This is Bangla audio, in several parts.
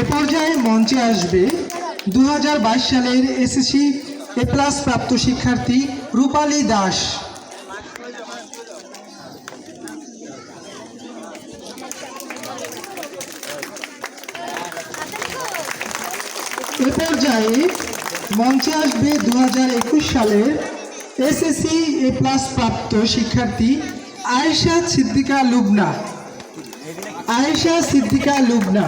এ পর্যায়ে মঞ্চে আসবে দু হাজার বাইশ সালের এসএসসি এ প্লাস প্রাপ্ত শিক্ষার্থী রূপালী দাস। এ পর্যায়ে মঞ্চে আসবে দু হাজার একুশ সালের এসএসসি এ প্লাস প্রাপ্ত শিক্ষার্থী আয়েশা সিদ্দিকা লুবনা। আয়েশা সিদ্দিকা লুবনা।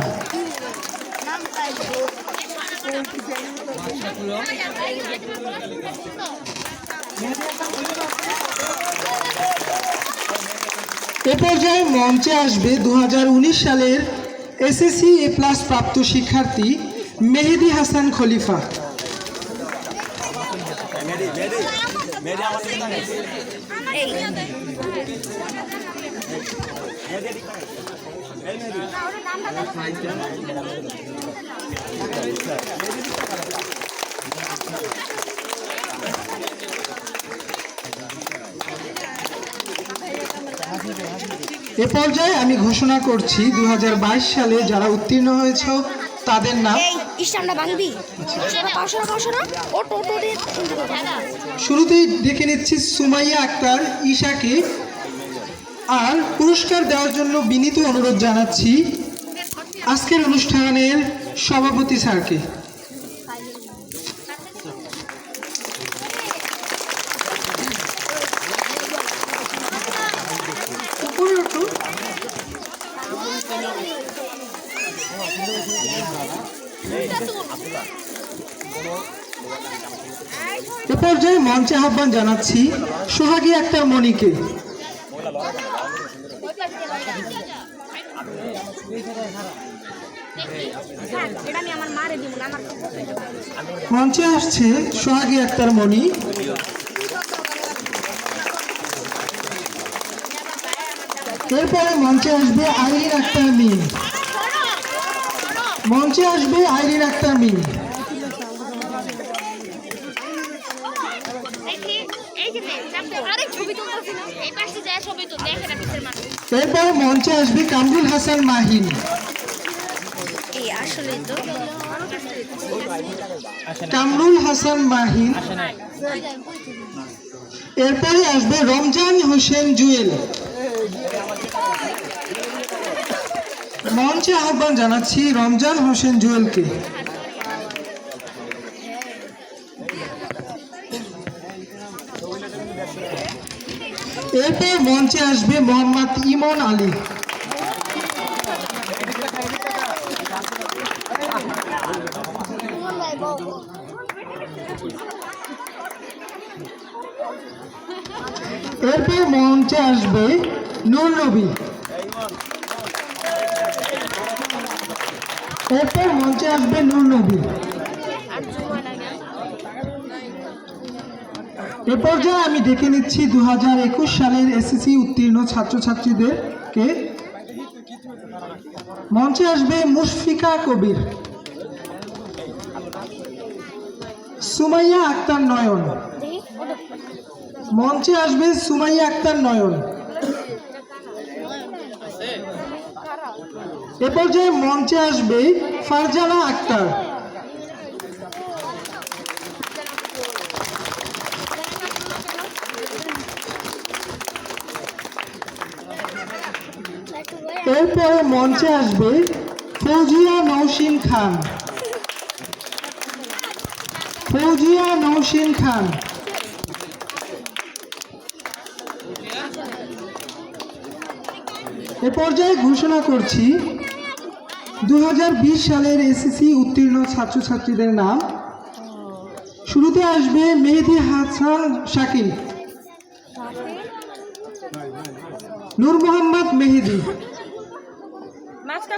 এ পর্যায়ে মঞ্চে আসবে দু হাজার উনিশ সালের এসএসসি এ প্লাস প্রাপ্ত শিক্ষার্থী মেহেদি হাসান খলিফা। এ পর্যায়ে আমি ঘোষণা করছি দু হাজার বাইশ সালে যারা উত্তীর্ণ হয়েছ তাদের নাম শুরুতেই দেখে নিচ্ছি সুমাইয়া আক্তার ঈশাকে আর পুরস্কার দেওয়ার জন্য বিনীত অনুরোধ জানাচ্ছি আজকের অনুষ্ঠানের সভাপতি স্যারকে। এ পর্যায়ে মঞ্চে আহ্বান জানাচ্ছি সোহাগী একটা মণিকে মঞ্চে আসছে সোহাগী আক্তার মণি। এরপরে মঞ্চে আসবে আইরিন আক্তার মিম মঞ্চে আসবে আইরিন আক্তার মিম এরপরে মঞ্চে আসবে কামরুল হাসান মাহিন। কামরুল হাসান মাহিন। এরপরে আসবে রমজান হোসেন জুয়েল। মঞ্চে আহ্বান জানাচ্ছি রমজান হোসেন জুয়েলকে। এরপর মঞ্চে আসবে মোহাম্মদ ইমন আলী। এরপর মঞ্চে আসবে নূর নবী। এরপর মঞ্চে আসবে নূর নবী। এ পর্যায়ে আমি দেখে নিচ্ছি দু হাজার একুশ সালের এসএসসি উত্তীর্ণ ছাত্রছাত্রীদেরকে মঞ্চে আসবে মুশফিকা কবির, সুমাইয়া আক্তার নয়ন। মঞ্চে আসবে সুমাইয়া আক্তার নয়ন। এ পর্যায়ে মঞ্চে আসবে ফারজানা আক্তার। এরপরে মঞ্চে আসবে ফৌজিয়া নৌসিন খান। ফৌজিয়া নৌসিন খান। এ পর্যায়ে ঘোষণা করছি দু হাজার বিশ সালের এসএসসি উত্তীর্ণ ছাত্রছাত্রীদের নাম। শুরুতে আসবে মেহেদি হাসান শাকিল। নূর মোহাম্মদ মেহেদি। মাছটা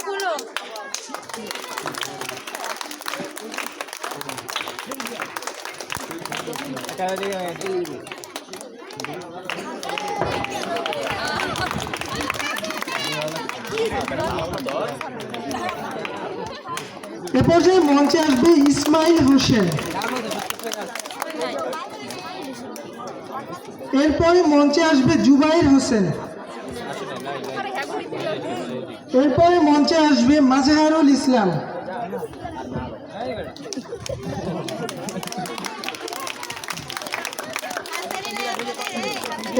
মঞ্চে আসবে ইসমাইল হোসেন। এরপরে মঞ্চে আসবে জুবাইর হোসেন। এরপরে মঞ্চে আসবে মাজহারুল ইসলাম।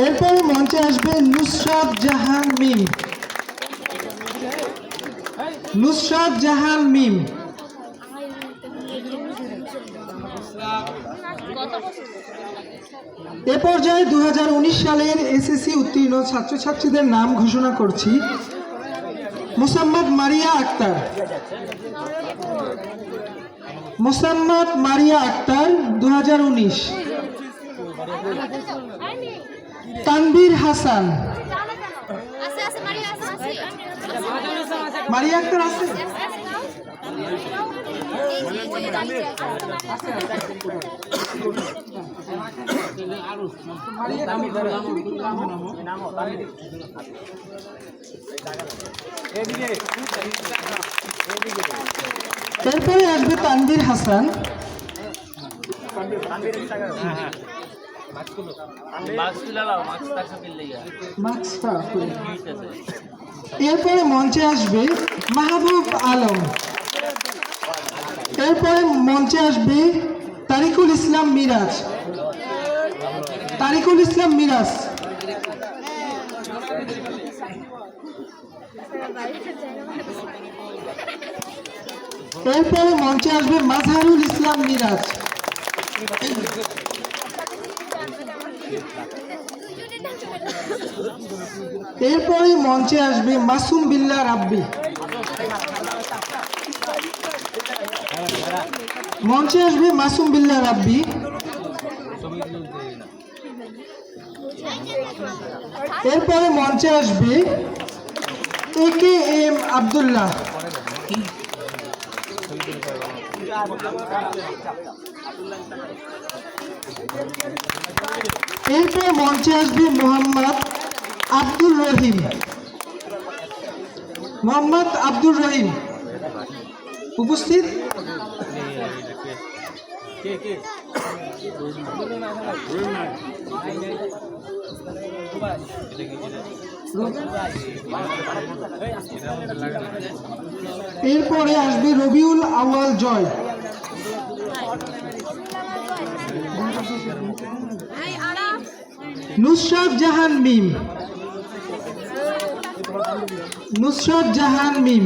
এরপর মঞ্চে আসবে নুসরাত জাহান মিম। নুসরাত জাহান মিম। এ পর্যায়ে দু হাজার উনিশ সালের এসএসসি উত্তীর্ণ ছাত্রছাত্রীদের নাম ঘোষণা করছি। মোসাম্মদ মারিয়া আক্তার। মোসাম্মদ মারিয়া আক্তার দু তানভীর হাসান। মারিয়া আক্তার আছে? এরপরে আসবে তানভীর হাসান। এরপরে মঞ্চে আসবে মাহবুব আলম। এরপরে মঞ্চে আসবে তারিকুল ইসলাম মিরাজ। তারিকুল ইসলাম মিরাজ। এরপরে মঞ্চে আসবে মাজহারুল ইসলাম মিরাজ। এরপরে মঞ্চে আসবে মাসুম বিল্লা রাব্বি। মঞ্চে আসবে মাসুম বিল্লা রাব্বি। এরপরে মঞ্চে আসবে এ কে এম আবদুল্লাহ। এরপর মঞ্চে আসবে মোহাম্মদ আব্দুল রহিম। মোহাম্মদ আব্দুল রহিম। উপস্থিত? এরপরে আসবে রবিউল আওয়াল জয়। নুসরাত জাহান মিম। নুসরাত জাহান মিম।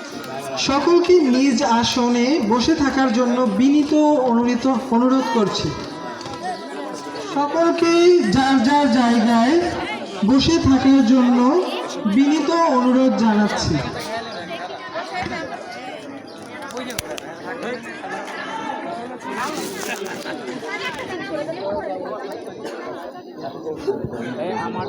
সকলকে নিজ আসনে বসে থাকার জন্য বিনীত অনুরোধ অনুরোধ করছি। সকলকেই যার যার জায়গায় বসে থাকার জন্য বিনীত অনুরোধ জানাচ্ছি। আমার